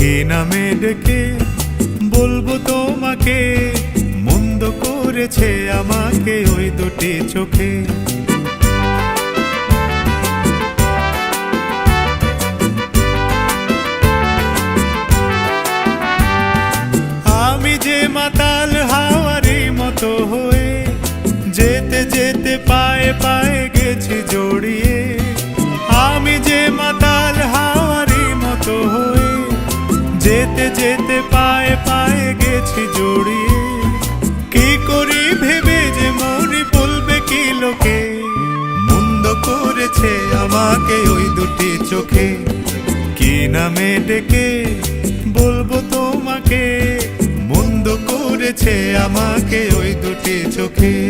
কে নামে ডেকে বলব তোমাকে। মন্দ করেছে আমাকে ওই দুটি চোখে। আমি যে মাতাল হাওয়ারি মতো হয়ে যেতে যেতে পায়ে পায়ে যেতে যেতে পায়ে পায়ে গেছি জড়িয়ে। কি করি ভেবে যে মরি বলবে কি লোকে? মন্দ করেছে আমাকে ওই দুটি চোখে। কি নামে ডেকে বলব তোমাকে? মন্দ করেছে আমাকে ওই দুটি চোখে।